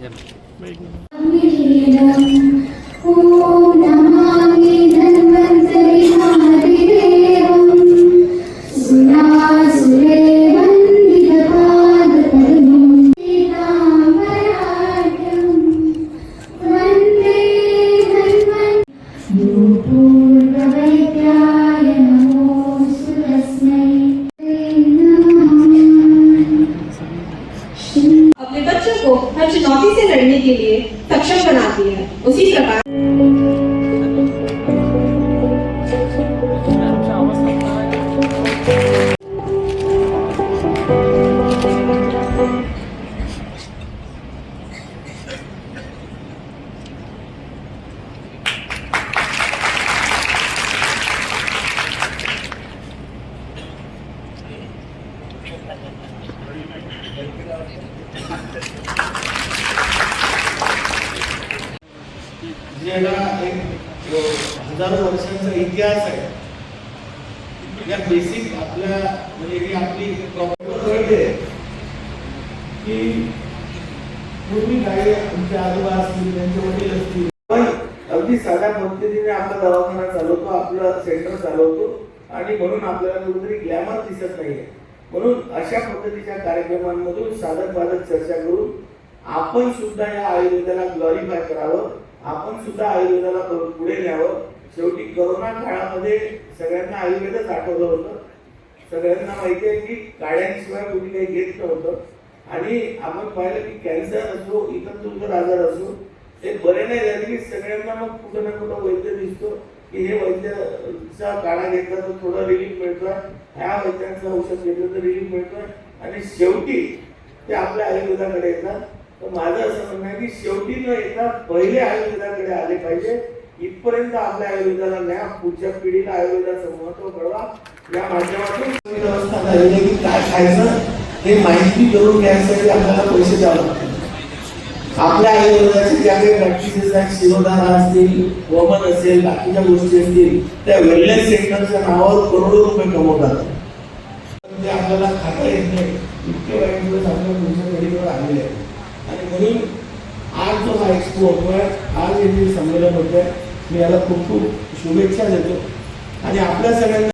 Yeah. Maybe. अपने बच्चों को हर चुनौती से लड़ने के लिए सक्षम बनाती है। उसी प्रकार ज्याला एक हजारो वर्षांचा इतिहास आहे. या बेसिक आपल्या म्हणजे ही आपली प्रॉपर कळते की पूर्वी काही आमचे आजोबा असतील त्यांचे वडील असतील. पण अगदी साध्या पद्धतीने आपला दवाखाना चालवतो आपलं सेंटर चालवतो. आणि म्हणून आपल्याला कुठेतरी ग्लॅमर दिसत नाहीये. म्हणून अशा पद्धतीच्या कार्यक्रमांमधून साधक बाधक चर्चा करून आपण सुद्धा या आयुर्वेदाला ग्लोरीफाय करावं आपण सुद्धा आयुर्वेदाला पुढे न्यावं. शेवटी करोना काळामध्ये सगळ्यांना आयुर्वेदच आठवलं होतं. सगळ्यांना माहिती आहे की काळ्यांशिवाय कुठे काही घेत नव्हतं. आणि आपण पाहिलं की कॅन्सर असो इतर तुमचं आजार असो ते बरे नाही झाले की सगळ्यांना मग कुठं ना कुठं वैद्य दिसतो. की हे वैद्यचा काढा घेतला तर थोडा रिलीफ मिळतोय. ह्या वैद्यांचं औषध घेतलं तर रिलीफ मिळतोय. आणि शेवटी ते आपल्या आयुर्वेदाकडे येतात. तर माझं असं म्हणणं आहे की शेवटी न येता पहिले आयुर्वेदाकडे आले पाहिजे. इथपर्यंत आपल्या आयुर्वेदाला न्या. पुढच्या पिढीला आयुर्वेदाचं महत्त्व कळवा. या माध्यमातून व्यवस्था झालेली की काय खायचं हे माहिती करून घ्यायसाठी आपल्याला पैसे द्यावं लागतात. आपल्या आयुर्वेदाचे ज्या काही प्रॅक्टिसेस आहेत शिरोधारा असतील वमन असेल बाकीच्या गोष्टी असतील त्या वेलनेस सेंटरच्या नावावर करोडो रुपये कमवतात. पण ते आपल्याला खाता येत नाही. इतके वाईट दिवस आपल्या पुढच्या पिढीवर आलेले आहेत. आणि म्हणून आज जो हा एक्सपो होतोय आज येथील जे संमेलन होतंय मी याला खूप खूप शुभेच्छा देतो. आणि आपल्या सगळ्यांना